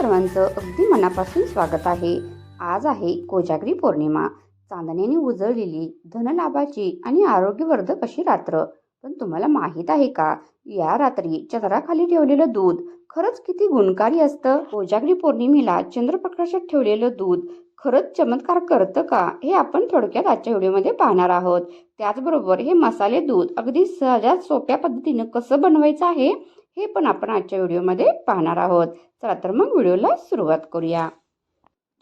सर्वांचं अगदी मनापासून स्वागत आहे. आज आहे कोजागरी पौर्णिमा. चांदण्याने उजळलेली धनलाभाची आणि आरोग्यवर्धक अशी रात्र. पण तुम्हाला माहीत आहे का? या रात्री चंद्राखाली ठेवलेलं दूध खरंच किती गुणकारी असतं? कोजागरी पौर्णिमेला चंद्रप्रकाशात ठेवलेलं दूध खरंच चमत्कार करतं का? हे आपण थोडक्यात आजच्या व्हिडिओमध्ये पाहणार आहोत. त्याचबरोबर हे मसाले दूध अगदी सहजात सोप्या पद्धतीनं कसं बनवायचं आहे? हे पण आपण आजच्या व्हिडिओमध्ये पाहणार आहोत. चला तर मग व्हिडिओला सुरुवात करूया.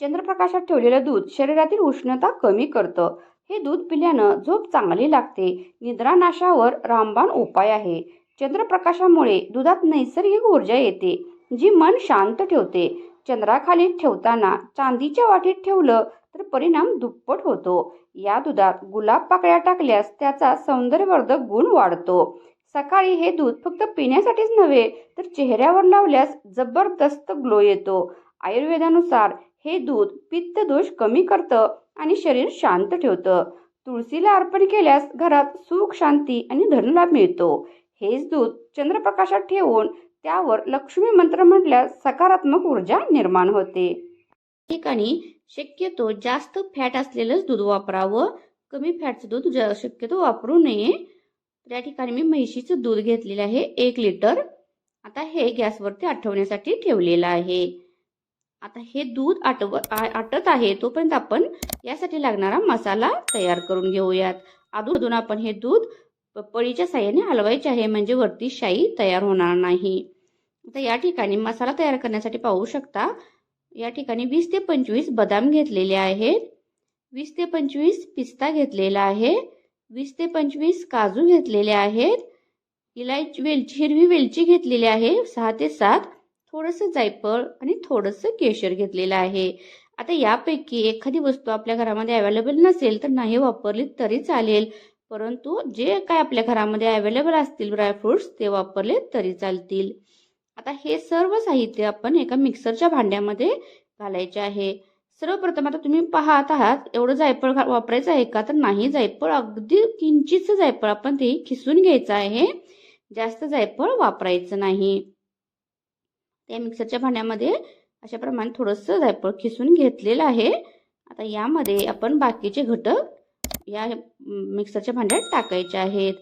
चंद्रप्रकाशात ठेवलेलं दूध शरीरातील उष्णता कमी करतं. हे दूध पिल्यानं झोप चांगली लागते. निद्रानाशावर रामबाण उपाय आहे. चंद्रप्रकाशामुळे दुधात नैसर्गिक ऊर्जा येते जी मन शांत ठेवते. चंद्राखाली ठेवताना चांदीच्या वाटीत ठेवलं तर परिणाम दुप्पट होतो. या दुधात गुलाब पाकळ्या टाकल्यास त्याचा सौंदर्यवर्धक गुण वाढतो. सकाळी हे दूध फक्त पिण्यासाठीच नव्हे तर चेहऱ्यावर लावल्यास जबरदस्त ग्लो येतो. आयुर्वेदानुसार हे दूध पित्त दोष कमी करतं आणि शरीर शांत ठेवतं. तुळशीला अर्पण केल्यास घरात सुख शांती आणि धनलाभ मिळतो. हेच दूध चंद्रप्रकाशात ठेवून त्यावर लक्ष्मी मंत्र म्हटल्यास सकारात्मक ऊर्जा निर्माण होते. ठिकाणी शक्यतो जास्त फॅट असलेलंच दूध वापरावं. कमी फॅटचं दूध ज- शक्यतो वापरू नये. या ठिकाणी मी म्हैशीचं दूध घेतलेलं आहे एक लिटर. आता हे गॅसवरती आठवण्यासाठी ठेवलेलं आहे. आता हे दूध आटव आ- आटत आहे तोपर्यंत आपण यासाठी लागणारा मसाला तयार करून घेऊयात. अधून आपण हे दूध पळीच्या साह्याने हलवायचे आहे म्हणजे वरती शाई तयार होणार नाही. आता या ठिकाणी मसाला तयार करण्यासाठी पाहू शकता या ठिकाणी वीस ते पंचवीस बदाम घेतलेले आहेत. वीस ते पंचवीस पिस्ता घेतलेला आहे. वीस ते पंचवीस काजू घेतलेले आहेत. इलायची वेलची हिरवी वेलची घेतलेली आहे. सहा ते सात थोडंसं जायफळ आणि थोडंसं केशर घेतलेलं आहे. आता यापैकी एखादी वस्तू आपल्या घरामध्ये अवेलेबल नसेल तर नाही वापरली तरी चालेल. परंतु जे काय आपल्या घरामध्ये अवेलेबल असतील ड्रायफ्रुट्स ते वापरले तरी चालतील. आता हे सर्व साहित्य आपण एका मिक्सरच्या भांड्यामध्ये घालायचे आहे. सर्वप्रथम आता तुम्ही पाहत आहात एवढं जायफळ वापरायचं आहे का? तर नाही जायफळ अगदी किंचितचं जायफळ आपण ते खिसून घ्यायचं आहे. जास्त जायफळ वापरायचं नाही. त्या मिक्सरच्या भांड्यामध्ये अशा प्रमाणे थोडंसं जायफळ खिसून घेतलेलं आहे. आता यामध्ये आपण बाकीचे घटक या मिक्सरच्या भांड्यात टाकायचे आहेत.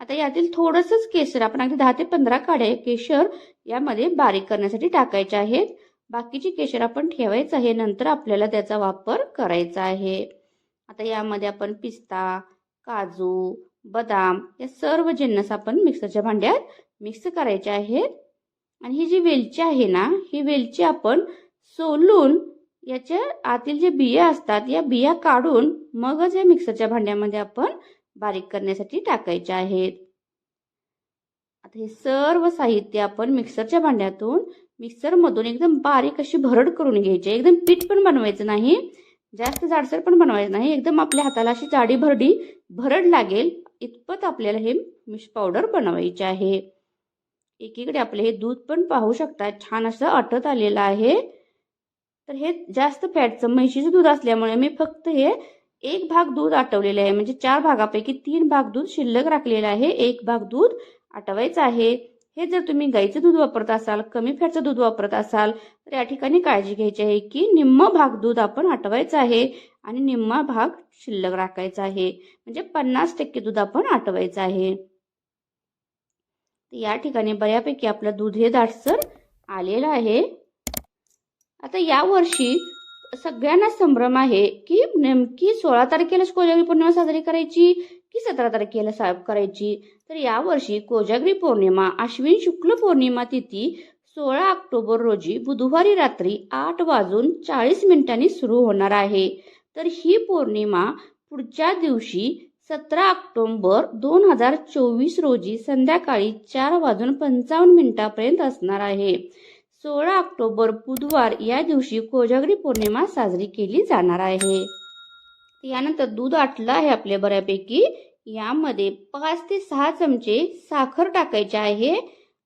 आता यातील थोडंसंच केशर आपण अगदी दहा ते पंधरा काड्या केशर यामध्ये बारीक करण्यासाठी टाकायचे आहेत. बाकीचे केशर आपण ठेवायचं आहे. नंतर आपल्याला त्याचा वापर करायचा आहे. आता यामध्ये आपण पिस्ता काजू बदाम या सर्व जिन्नस आपण मिक्सरच्या भांड्यात मिक्स करायचे आहेत. आणि ही जी वेलची आहे ना ही वेलची आपण सोलून याच्या आतील जे बिया असतात या बिया काढून मगच या मिक्सरच्या भांड्यामध्ये आपण बारीक करण्यासाठी टाकायचे आहेत. आता हे सर्व साहित्य आपण मिक्सरच्या भांड्यातून मिक्सरमधून एकदम बारीक अशी भरड करून घ्यायची. एकदम पीठ पण बनवायचं नाही. जास्त जाडसर पण बनवायचं नाही. एकदम आपल्या हाताला अशी जाडी भरडी भरड लागेल इतपत आपल्याला हे मिक्स पावडर बनवायचे आहे. एकीकडे आपले हे दूध पण पाहू शकता छान असं अटत आलेलं आहे. तर हे जास्त फॅटचं म्हैशीचं दूध असल्यामुळे मी फक्त हे एक भाग दूध आटवलेले आहे. म्हणजे चार भागापैकी तीन भाग दूध शिल्लक राखलेलं आहे. एक भाग दूध आटवायचं आहे. हे जर तुम्ही गाईचं दूध वापरत असाल कमी फॅटचं दूध वापरत असाल तर या ठिकाणी काळजी घ्यायची आहे की निम्म भाग दूध आपण आटवायचं आहे आणि निम्मा भाग शिल्लक राखायचा आहे. म्हणजे पन्नास टक्के दूध आपण आटवायचं आहे. या ठिकाणी बऱ्यापैकी आपलं दूध हे दाटसर आलेलं आहे. आता या वर्षी सगळ्यांना संभ्रम आहे की नेमकी सोळा तारखेलाच कोजागिरी पौर्णिमा साजरी करायची? की सतरा तारखेला साफ करायची? तर यावर्षी कोजागरी पौर्णिमा अश्विन शुक्ल पौर्णिमा तिथी सोळा ऑक्टोबर रोजी बुधवारी रात्री आठ वाजून चाळीस मिनिटांनी सुरू होणार आहे. तर ही पौर्णिमा पुढच्या दिवशी सतरा ऑक्टोबर दोन हजार चोवीस रोजी संध्याकाळी चार वाजून पंचावन्न मिनिटापर्यंत असणार आहे. सोळा ऑक्टोबर बुधवार या दिवशी कोजागरी पौर्णिमा साजरी केली जाणार आहे. यानंतर दूध आटलं आहे आपल्या बऱ्यापैकी. यामध्ये पाच ते सहा चमचे साखर टाकायचे आहे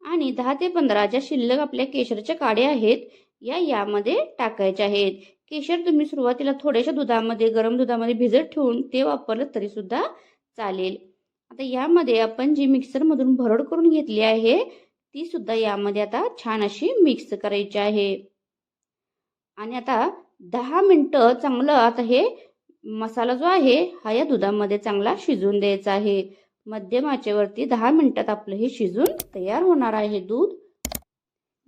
आणि दहा ते पंधरा ज्या शिल्लक आपल्या केशरच्या काड्या आहेत या यामध्ये टाकायच्या आहेत. केशर तुम्ही सुरुवातीला थोड्याशा दुधामध्ये गरम दुधामध्ये भिजत ठेवून ते वापरलं तरी सुद्धा चालेल. आता यामध्ये आपण जी मिक्सरमधून भरड करून घेतली आहे ती सुद्धा यामध्ये आता छान अशी मिक्स करायची आहे. आणि आता दहा मिनटं चांगलं आता हे मसाला जो आहे हा या दुधामध्ये चांगला शिजून द्यायचा आहे. मध्यम आचेवरती दहा मिनिटात आपलं हे शिजून तयार होणार आहे दूध.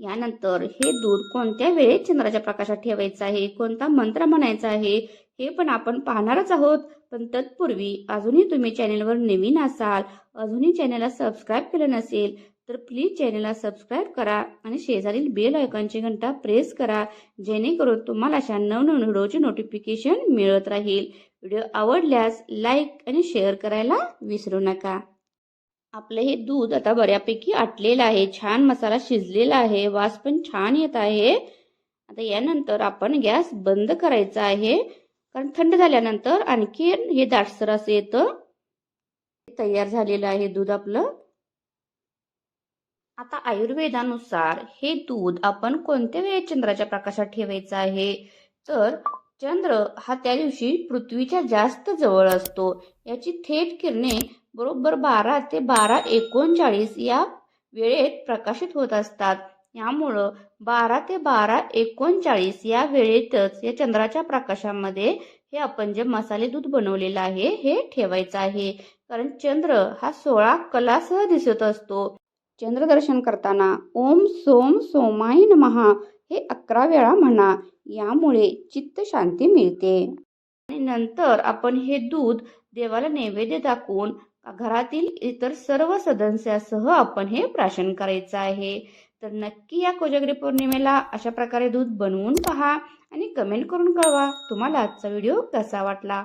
यानंतर हे दूध कोणत्या वेळेत चंद्राच्या प्रकाशात ठेवायचं आहे? कोणता मंत्र म्हणायचा आहे? हे पण आपण पाहणारच आहोत. पण तत्पूर्वी अजूनही तुम्ही चॅनेलवर नवीन असाल अजूनही चॅनेलला सबस्क्राईब केलं नसेल तर प्लीज चॅनलला सबस्क्राईब करा आणि शेजारील बेल आयकॉनची घंटा प्रेस करा जेणेकरून तुम्हाला अशा नवनवीन व्हिडिओचे नोटिफिकेशन मिळत राहील. व्हिडिओ आवडल्यास लाईक आणि शेअर करायला विसरू नका. आपलं हे दूध आता बऱ्यापैकी आटलेलं आहे छान मसाला शिजलेला आहे वास पण छान येत आहे. आता यानंतर आपण गॅस बंद करायचा आहे. कारण थंड झाल्यानंतर आणखी हे दाटसर असं येतं. तयार झालेलं आहे दूध आपलं. आता आयुर्वेदानुसार हे दूध आपण कोणत्या वेळेत चंद्राच्या प्रकाशात ठेवायचं आहे? तर चंद्र हा त्या दिवशी पृथ्वीच्या जास्त जवळ असतो. याची थेट किरणे बरोबर बारा ते बारा एकोणचाळीस या वेळेत प्रकाशित होत असतात. यामुळं बारा ते बारा एकोणचाळीस या वेळेतच या चंद्राच्या प्रकाशामध्ये हे आपण जे मसाले दूध बनवलेलं आहे हे ठेवायचं आहे. कारण चंद्र हा सोळा कलासह दिसत असतो. चंद्रदर्शन करताना ओम सोम सोमाय महा हे अकरा वेळा म्हणा यामुळे चित्त शांती मिळते. आणि नंतर आपण हे दूध देवाला नैवेद्य दाखवून घरातील इतर सर्व सदस्यासह आपण हे प्राशन करायचं आहे. तर नक्की या कोजागरी पौर्णिमेला अशा प्रकारे दूध बनवून पहा आणि कमेंट करून कळवा. तुम्हाला आजचा व्हिडिओ कसा वाटला?